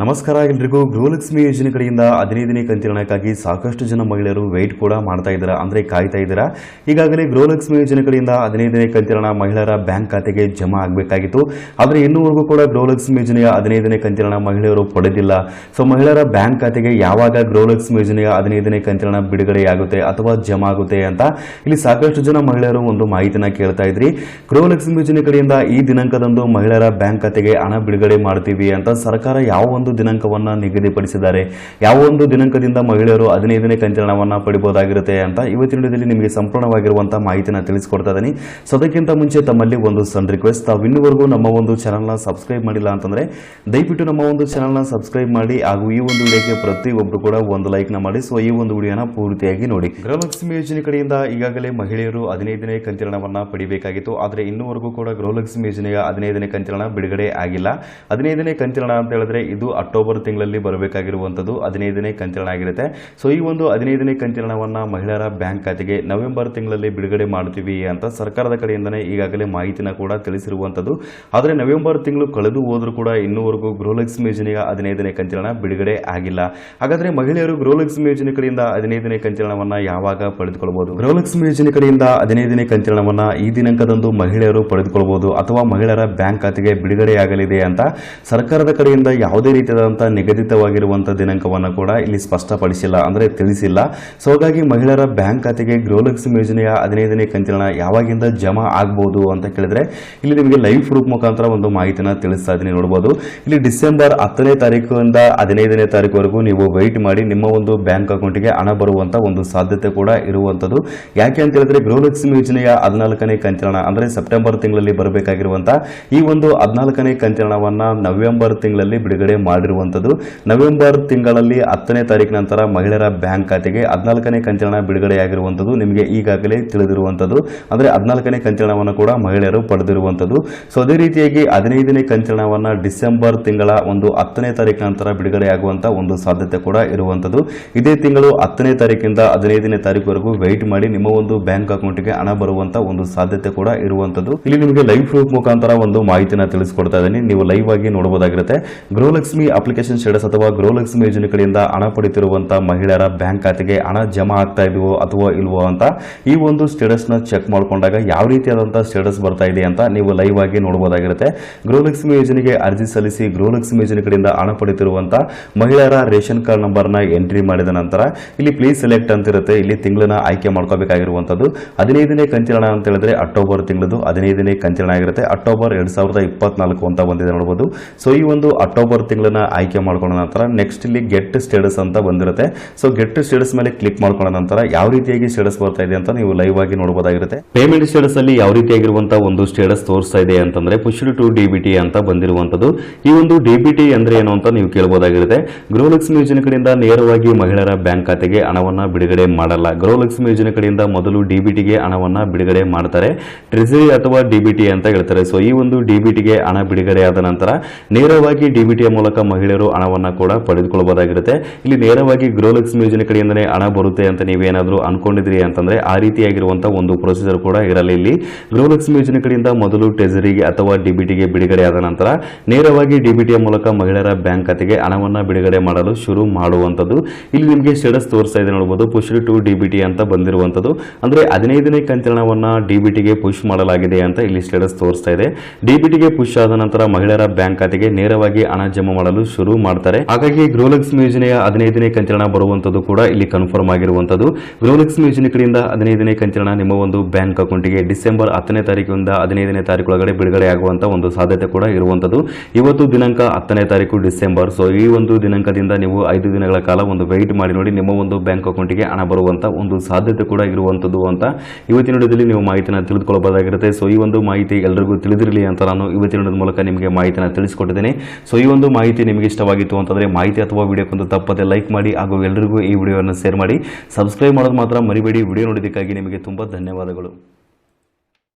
ನಮಸ್ಕಾರ ಎಲ್ರಿಗೂ. ಗೃಹಲಕ್ಷ್ಮಿ ಯೋಜನೆ ಕಡೆಯಿಂದ ಹದಿನೈದನೇ ಕಂತಿರಣಕ್ಕಾಗಿ ಸಾಕಷ್ಟು ಜನ ಮಹಿಳೆಯರು ವೆಯ್ಟ್ ಕೂಡ ಮಾಡ್ತಾ ಇದ್ದಾರೆ, ಅಂದರೆ ಕಾಯ್ತಾ ಇದ್ದೀರಾ? ಈಗಾಗಲೇ ಗೃಹಲಕ್ಷ್ಮಿ ಯೋಜನೆ ಕಡೆಯಿಂದ ಹದಿನೈದನೇ ಕಂತಿರಣ ಮಹಿಳೆಯರ ಬ್ಯಾಂಕ್ ಖಾತೆಗೆ ಜಮಾ ಆಗಬೇಕಾಗಿತ್ತು. ಆದರೆ ಇನ್ನೂವರೆಗೂ ಕೂಡ ಗೃಹಲಕ್ಷ್ಮಿ ಯೋಜನೆಯ ಹದಿನೈದನೇ ಕಂತಿರಣ ಮಹಿಳೆಯರು ಪಡೆದಿಲ್ಲ. ಸೊ ಮಹಿಳೆಯರ ಬ್ಯಾಂಕ್ ಖಾತೆಗೆ ಯಾವಾಗ ಗೃಹಲಕ್ಷ್ಮಿ ಯೋಜನೆಯ ಹದಿನೈದನೇ ಕಂತಿರಣ ಬಿಡುಗಡೆಯಾಗುತ್ತೆ ಅಥವಾ ಜಮಾ ಆಗುತ್ತೆ ಅಂತ ಇಲ್ಲಿ ಸಾಕಷ್ಟು ಜನ ಮಹಿಳೆಯರು ಒಂದು ಮಾಹಿತಿನ ಕೇಳ್ತಾ ಇದ್ರಿ. ಗೃಹಲಕ್ಷ್ಮಿ ಯೋಜನೆ ಕಡೆಯಿಂದ ಈ ದಿನಾಂಕದಂದು ಮಹಿಳೆಯರ ಬ್ಯಾಂಕ್ ಖಾತೆಗೆ ಹಣ ಬಿಡುಗಡೆ ಮಾಡ್ತೀವಿ ಅಂತ ಸರ್ಕಾರ ಯಾವ ದಿನಾಂಕವನ್ನ ನಿಗದಿಪಡಿಸಿದ್ದಾರೆ. ಯಾವ ಒಂದು ದಿನಾಂಕದಿಂದ ಮಹಿಳೆಯರು ಹದಿನೈದನೇ ಕಂತಿನ ಪಡಿಬೋದಾಗಿರುತ್ತೆ ಪಡಿಬಹುದಾಗಿರುತ್ತೆ ಅಂತ ಇವತ್ತಿನ ವಿಡಿಯೋದಲ್ಲಿ ನಿಮಗೆ ಸಂಪೂರ್ಣವಾಗಿರುವಂತಹ ಮಾಹಿತಿನ ತಿಳಿಸಿಕೊಡ್ತಾ ಇದ್ದೀನಿ. ಸೊ ಅದಕ್ಕಿಂತ ಮುಂಚೆ ತಮ್ಮಲ್ಲಿ ಒಂದು ಸಣ್ಣ ರಿಕ್ವೆಸ್ಟ್ ತಾವು ಇನ್ನುವರೆಗೂ ನಮ್ಮ ಒಂದು ಚಾನಲ್ನ ಸಬ್ಸ್ಕ್ರೈಬ್ ಮಾಡಿಲ್ಲ ಅಂತಂದ್ರೆ, ದಯವಿಟ್ಟು ನಮ್ಮ ಒಂದು ಚಾನಲ್ನ ಸಬ್ಸ್ಕ್ರೈಬ್ ಮಾಡಿ, ಹಾಗೂ ಈ ಒಂದು ವಿಡಿಯೋಗೆ ಪ್ರತಿಯೊಬ್ಬರು ಕೂಡ ಒಂದು ಲೈಕ್ನ ಮಾಡಿ. ಸೊ ಈ ಒಂದು ವಿಡಿಯೋನ ಪೂರ್ತಿಯಾಗಿ ನೋಡಿ. ಗೃಹಲಕ್ಷ್ಮಿ ಯೋಜನೆ ಕಡೆಯಿಂದ ಈಗಾಗಲೇ ಮಹಿಳೆಯರು ಹದಿನೈದನೇ ಕಂತಿರಣವನ್ನು ಪಡಿಬೇಕಾಗಿತ್ತು. ಆದರೆ ಇನ್ನೂವರೆಗೂ ಕೂಡ ಗೃಹಲಕ್ಷ್ಮಿ ಯೋಜನೆಯ ಹದಿನೈದನೇ ಕಂತಿರಣ ಬಿಡುಗಡೆ ಆಗಿಲ್ಲ. ಹದಿನೈದನೇ ಕಂತಿರಣ ಅಂತ ಹೇಳಿದ್ರೆ ಇದು ಅಕ್ಟೋಬರ್ ತಿಂಗಳಲ್ಲಿ ಬರಬೇಕಾಗಿರುವಂಥದ್ದು ಹದಿನೈದನೇ ಕಂಚಲನ ಆಗಿರುತ್ತೆ. ಸೊ ಈ ಒಂದು ಹದಿನೈದನೇ ಕಂಚಲನವನ್ನ ಮಹಿಳೆಯರ ಬ್ಯಾಂಕ್ ಖಾತೆಗೆ ನವೆಂಬರ್ ತಿಂಗಳಲ್ಲಿ ಬಿಡುಗಡೆ ಮಾಡ್ತೀವಿ ಅಂತ ಸರ್ಕಾರದ ಕಡೆಯಿಂದನೇ ಈಗಾಗಲೇ ಮಾಹಿತಿನ ಕೂಡ ತಿಳಿಸಿರುವಂಥದ್ದು ಆದರೆ ನವೆಂಬರ್ ತಿಂಗಳು ಕಳೆದು ಹೋದರೂ ಕೂಡ ಇನ್ನೂವರೆಗೂ ಗೃಹಲಕ್ಷ್ಮಿ ಯೋಜನೆಯ ಹದಿನೈದನೇ ಕಂಚಲನ ಬಿಡುಗಡೆ ಆಗಿಲ್ಲ. ಹಾಗಾದ್ರೆ ಮಹಿಳೆಯರು ಗೃಹಲಕ್ಷ್ಮಿ ಯೋಜನೆ ಕಡೆಯಿಂದ ಹದಿನೈದನೇ ಕಂತಿನ ಯಾವಾಗ ಪಡೆದುಕೊಳ್ಳಬಹುದು ಗೃಹಲಕ್ಷ್ಮಿ ಯೋಜನೆ ಕಡೆಯಿಂದ ಹದಿನೈದನೇ ಕಂತಿನ ಈ ದಿನಾಂಕದಂದು ಮಹಿಳೆಯರು ಪಡೆದುಕೊಳ್ಳಬಹುದು ಅಥವಾ ಮಹಿಳೆಯರ ಬ್ಯಾಂಕ್ ಖಾತೆಗೆ ಬಿಡುಗಡೆಯಾಗಲಿದೆ ಅಂತ ಸರ್ಕಾರದ ಕಡೆಯಿಂದ ಯಾವುದೇ ರೀತಿಯಾದಂತಹ ನಿಗದಿತವಾಗಿರುವಂಥ ದಿನಾಂಕವನ್ನು ಕೂಡ ಇಲ್ಲಿ ಸ್ಪಷ್ಟಪಡಿಸಿಲ್ಲ, ಅಂದರೆ ತಿಳಿಸಿಲ್ಲ. ಸೊ ಹಾಗಾಗಿ ಮಹಿಳೆಯರ ಬ್ಯಾಂಕ್ ಖಾತೆಗೆ ಗೃಹಲಕ್ಷ್ಮಿ ಯೋಜನೆಯ ಹದಿನೈದನೇ ಕಂತಿನ ಯಾವಾಗಿಂದ ಜಮಾ ಆಗ್ಬೋದು ಅಂತ ಕೇಳಿದ್ರೆ, ಇಲ್ಲಿ ನಿಮಗೆ ಲೈವ್ ಪ್ರೂಫ್ ಮುಖಾಂತರ ಒಂದು ಮಾಹಿತಿನ ತಿಳಿಸ್ತಾ ಇದ್ದೀನಿ, ನೋಡ್ಬೋದು. ಇಲ್ಲಿ ಡಿಸೆಂಬರ್ ಹತ್ತನೇ ತಾರೀಕಿಂದ ಹದಿನೈದನೇ ತಾರೀಕುವರೆಗೂ ನೀವು ವೆಯ್ಟ್ ಮಾಡಿ ನಿಮ್ಮ ಒಂದು ಬ್ಯಾಂಕ್ ಅಕೌಂಟ್ಗೆ ಹಣ ಬರುವಂತ ಒಂದು ಸಾಧ್ಯತೆ ಕೂಡ ಇರುವಂಥದ್ದು ಯಾಕೆ ಅಂತ ಹೇಳಿದ್ರೆ, ಗೃಹಲಕ್ಷ್ಮಿ ಯೋಜನೆಯ ಹದಿನಾಲ್ಕನೇ ಕಂತಿನ, ಅಂದ್ರೆ ಸೆಪ್ಟೆಂಬರ್ ತಿಂಗಳಲ್ಲಿ ಬರಬೇಕಾಗಿರುವಂಥ ಈ ಒಂದು ಹದಿನಾಲ್ಕನೇ ಕಂತಿನ ನವೆಂಬರ್ ತಿಂಗಳಲ್ಲಿ ಬಿಡುಗಡೆ ಮಾಡಿರುವಂತದ್ದು ನವೆಂಬರ್ ತಿಂಗಳಲ್ಲಿ ಹತ್ತನೇ ತಾರೀಕು ನಂತರ ಮಹಿಳೆಯರ ಬ್ಯಾಂಕ್ ಖಾತೆಗೆ ಹದಿನಾಲ್ಕನೇ ಕಂತಿನ ಬಿಡುಗಡೆಯಾಗಿರುವಂಥದ್ದು ನಿಮಗೆ ಈಗಾಗಲೇ ತಿಳಿದಿರುವಂತದ್ದು ಅಂದರೆ ಹದಿನಾಲ್ಕನೇ ಕಂಚಲನವನ್ನು ಕೂಡ ಮಹಿಳೆಯರು ಪಡೆದಿರುವಂಥದ್ದು. ಸೊ, ಅದೇ ರೀತಿಯಾಗಿ ಹದಿನೈದನೇ ಕಂಚಲನವನ್ನು ಡಿಸೆಂಬರ್ ತಿಂಗಳ ಒಂದು ಹತ್ತನೇ ತಾರೀಕು ನಂತರ ಬಿಡುಗಡೆಯಾಗುವಂಥ ಒಂದು ಸಾಧ್ಯತೆ ಕೂಡ ಇರುವಂಥದ್ದು. ಇದೇ ತಿಂಗಳು ಹತ್ತನೇ ತಾರೀಕಿಂದ ಹದಿನೈದನೇ ತಾರೀಕುವರೆಗೂ ವೆಯ್ಟ್ ಮಾಡಿ ನಿಮ್ಮ ಒಂದು ಬ್ಯಾಂಕ್ ಅಕೌಂಟ್ಗೆ ಹಣ ಬರುವಂತ ಒಂದು ಸಾಧ್ಯತೆ ಕೂಡ ಇರುವಂತದ್ದು ಇಲ್ಲಿ ನಿಮಗೆ ಲೈವ್ ಪ್ರೂಫ್ ಮುಖಾಂತರ ಒಂದು ಮಾಹಿತಿನ ತಿಳಿಸ್ಕೊಡ್ತಾ ಇದ್ದೀನಿ. ನೀವು ಲೈವ್ ಆಗಿ ನೋಡಬಹುದಾಗಿರುತ್ತೆ ಗೃಹಲಕ್ಷ್ಮಿ ಅಪ್ಲಿಕೇಶನ್ ಸ್ಟೇಟಸ್ ಅಥವಾ ಗೃಹಲಕ್ಷ್ಮಿ ಯೋಜನೆ ಕಡೆಯಿಂದ ಹಣ ಪಡಿತಿರುವಂತಹ ಮಹಿಳೆಯರ ಬ್ಯಾಂಕ್ ಖಾತೆಗೆ ಹಣ ಜಮಾ ಆಗ್ತಾ ಇದೆಯೋ ಅಥವಾ ಇಲ್ವೋ ಅಂತ ಈ ಒಂದು ಸ್ಟೇಟಸ್ನ ಚೆಕ್ ಮಾಡ್ಕೊಂಡಾಗ ಯಾವ ರೀತಿಯಾದಂತಹ ಸ್ಟೇಟಸ್ ಬರ್ತಾ ಇದೆ ಅಂತ ನೀವು ಲೈವ್ ಆಗಿ ನೋಡಬಹುದಾಗಿರುತ್ತೆ. ಗೃಹಲಕ್ಷ್ಮಿ ಯೋಜನೆಗೆ ಅರ್ಜಿ ಸಲ್ಲಿಸಿ ಗೃಹಲಕ್ಷ್ಮಿ ಯೋಜನೆ ಕಡೆಯಿಂದ ಹಣ ಪಡೆಯುತ್ತಿರುವಂತಹ ಮಹಿಳೆಯರ ರೇಷನ್ ಕಾರ್ಡ್ ನಂಬರ್ನ ಎಂಟ್ರಿ ಮಾಡಿದ ನಂತರ ಇಲ್ಲಿ ಪ್ಲೀಸ್ ಸೆಲೆಕ್ಟ್ ಅಂತ ಇರುತ್ತೆ. ಇಲ್ಲಿ ತಿಂಗಳನ್ನ ಆಯ್ಕೆ ಮಾಡ್ಕೋಬೇಕಾಗಿರುವಂತದ್ದು. ಹದಿನೈದನೇ ಕಂತಿನ ಅಂತ ಹೇಳಿದ್ರೆ ಅಕ್ಟೋಬರ್ ತಿಂಗಳದು ಹದಿನೈದನೇ ಕಂತಿನ ಆಗಿರುತ್ತೆ. ಅಕ್ಟೋಬರ್ ಎರಡ್ ಸಾವಿರದ ಇಪ್ಪತ್ನಾಲ್ಕು ಅಂತ ಬಂದಿದೆ ನೋಡಬಹುದು ಸೊ ಈ ಒಂದು ಅಕ್ಟೋಬರ್ ತಿಂಗಳನ್ನ ಆಯ್ಕೆ ಮಾಡ್ಕೊಂಡ ನಂತರ ನೆಕ್ಸ್ಟ್ ಇಲ್ಲಿ ಗೆಟ್ ಸ್ಟೇಟಸ್ ಅಂತ ಬಂದಿರುತ್ತೆ. ಸೊ ಗೆಟ್ ಸ್ಟೇಟಸ್ ಮೇಲೆ ಕ್ಲಿಕ್ ಮಾಡ್ಕೊಂಡ ನಂತರ ಯಾವ ರೀತಿಯಾಗಿ ಸ್ಟೇಟಸ್ ಬರ್ತಾ ಇದೆ ಅಂತ ನೀವು ಲೈವ್ ಆಗಿ ನೋಡಬಹುದಾಗಿರುತ್ತೆ ಪೇಮೆಂಟ್ ಸ್ಟೇಟಸ್ ಅಲ್ಲಿ ಯಾವ ರೀತಿಯಾಗಿರುವಂತಹ ಒಂದು ಸ್ಟೇಟಸ್ ತೋರಿಸ್ತಾ ಇದೆ ಅಂತಂದ್ರೆ ಪುಷ್ಡ್ ಟು ಡಿಬಿಟಿ ಅಂತ ಬಂದಿರುವಂತದ್ದು ಈ ಒಂದು ಡಿಬಿಟಿ ಅಂದ್ರೆ ಏನು ಅಂತ ನೀವು ಕೇಳಬಹುದಾಗಿರುತ್ತೆ ಗೃಹಲಕ್ಷ್ಮಿ ಯೋಜನೆ ಕಡೆಯಿಂದ ನೇರವಾಗಿ ಮಹಿಳೆಯರ ಬ್ಯಾಂಕ್ ಖಾತೆಗೆ ಹಣವನ್ನ ಬಿಡುಗಡೆ ಮಾಡಲ್ಲ. ಗೃಹಲಕ್ಷ್ಮಿ ಯೋಜನೆ ಕಡೆಯಿಂದ ಮೊದಲು ಡಿಬಿಟಿಗೆ ಹಣವನ್ನ ಬಿಡುಗಡೆ ಮಾಡ್ತಾರೆ. ಟ್ರೆಜರಿ ಅಥವಾ ಡಿಬಿಟಿ ಅಂತ ಹೇಳ್ತಾರೆ. ಸೊ ಈ ಒಂದು ಡಿಬಿಟಿಗೆ ಹಣ ಬಿಡುಗಡೆ ಆದ ನಂತರ ನೇರವಾಗಿ ಡಿಬಿಟಿಯ ಮೂಲಕ ಮಹಿಳೆಯರು ಹಣವನ್ನು ಕೂಡ ಪಡೆದುಕೊಳ್ಳಬಹುದಾಗಿರುತ್ತೆ ಇಲ್ಲಿ ನೇರವಾಗಿ ಗೃಹಲಕ್ಷ್ಮಿ ಯೋಜನೆ ಕಡೆಯಿಂದನೇ ಹಣ ಬರುತ್ತೆ ಅಂತ ನೀವೇನಾದರೂ ಅನ್ಕೊಂಡಿದ್ರಿ ಅಂತಂದ್ರೆ ಆ ರೀತಿಯಾಗಿರುವಂತಹ ಒಂದು ಪ್ರೊಸೀಜರ್ ಕೂಡ ಇರಲ್ಲ ಇಲ್ಲಿ ಗೃಹಲಕ್ಷ್ಮಿ ಯೋಜನೆ ಕಡೆಯಿಂದ ಮೊದಲು ಟ್ರೆಜರಿಗೆ ಅಥವಾ ಡಿಬಿಟಿಗೆ ಬಿಡುಗಡೆ ಆದ ನಂತರ ನೇರವಾಗಿ ಡಿಬಿಟಿಯ ಮೂಲಕ ಮಹಿಳೆಯರ ಬ್ಯಾಂಕ್ ಖಾತೆಗೆ ಹಣವನ್ನ ಬಿಡುಗಡೆ ಮಾಡಲು ಶುರು ಮಾಡುವಂತದ್ದು ಇಲ್ಲಿ ನಿಮಗೆ ಸ್ಟೇಟಸ್ ತೋರಿಸ್ತಾ ಇದೆ ನೋಡಬಹುದು ಪುಷ್ ಟು ಡಿಬಿಟಿ ಅಂತ ಬಂದಿರುವಂತದ್ದು ಅಂದ್ರೆ ಹದಿನೈದನೇ ಕಂತಿನ ಹಣವನ್ನು ಡಿಬಿಟಿಗೆ ಪುಷ್ ಮಾಡಲಾಗಿದೆ ಅಂತ ಇಲ್ಲಿ ಸ್ಟೇಟಸ್ ತೋರಿಸ್ತಾ ಇದೆ. ಡಿಬಿಟಿಗೆ ಪುಷ್ ಆದ ನಂತರ ಮಹಿಳೆಯರ ಬ್ಯಾಂಕ್ ಖಾತೆಗೆ ನೇರವಾಗಿ ಹಣ ಜಮಾ ಶುರು ಮಾಡ್ತಾರೆ. ಹಾಗಾಗಿ ಗೃಹಲಕ್ಷ್ಮಿ ಯೋಜನೆಯ ಹದಿನೈದನೇ ಕಂತಿನ ಬರುವಂತದ್ದು ಕೂಡ ಇಲ್ಲಿ ಕನ್ಫರ್ಮ್ ಆಗಿರುವಂತದ್ದು. ಗೃಹಲಕ್ಷ್ಮಿ ಯೋಜನೆ ಕಡೆಯಿಂದ ಹದಿನೈದನೇ ಕಂತಿನ ನಿಮ್ಮ ಒಂದು ಬ್ಯಾಂಕ್ ಅಕೌಂಟ್ಗೆ ಡಿಸೆಂಬರ್ ಹತ್ತನೇ ತಾರೀಕಿನಿಂದ ಹದಿನೈದನೇ ತಾರೀಕು ಬಿಡುಗಡೆ ಆಗುವಂತ ಒಂದು ಸಾಧ್ಯತೆ ಕೂಡ ಇರುವಂತದ್ದು. ಇವತ್ತು ದಿನಾಂಕ ಹತ್ತನೇ ತಾರೀಕು ಡಿಸೆಂಬರ್. ಸೊ ಈ ಒಂದು ದಿನಾಂಕದಿಂದ ನೀವು ಐದು ದಿನಗಳ ಕಾಲ ಒಂದು ವೆಯ್ಟ್ ಮಾಡಿ ನೋಡಿ ನಿಮ್ಮ ಒಂದು ಬ್ಯಾಂಕ್ ಅಕೌಂಟ್ಗೆ ಹಣ ಬರುವಂತ ಒಂದು ಸಾಧ್ಯತೆ ಕೂಡ ಇರುವಂತದ್ದು ಅಂತ ಇವತ್ತಿನ ವಿಡಿಯೋದಲ್ಲಿ ನೀವು ಮಾಹಿತಿನ ತಿಳಿದುಕೊಳ್ಳಬಹುದಾಗಿರುತ್ತೆ. ಸೊ ಈ ಒಂದು ಮಾಹಿತಿ ಎಲ್ಲರಿಗೂ ತಿಳಿದಿರಲಿ ಅಂತ ನಾನು ಇವತ್ತಿನ ಮೂಲಕ ನಿಮಗೆ ಮಾಹಿತಿನ ತಿಳಿಸಿಕೊಟ್ಟಿದ್ದೇನೆ. ಸೊ ಈ ಒಂದು ಮಾಹಿತಿ ನಿಮಗೆ ಇಷ್ಟವಾಗಿತ್ತು ಅಂತಂದರೆ ಮಾಹಿತಿ ಅಥವಾ ವಿಡಿಯೋಕ್ಕೊಂದು ತಪ್ಪದೆ ಲೈಕ್ ಮಾಡಿ ಹಾಗೂ ಎಲ್ಲರಿಗೂ ಈ ವಿಡಿಯೋವನ್ನು ಶೇರ್ ಮಾಡಿ. ಸಬ್ಸ್ಕ್ರೈಬ್ ಮಾಡೋದು ಮಾತ್ರ ಮರಿಬೇಡಿ. ವಿಡಿಯೋ ನೋಡಿದ್ದಕ್ಕಾಗಿ ನಿಮಗೆ ತುಂಬ ಧನ್ಯವಾದಗಳು.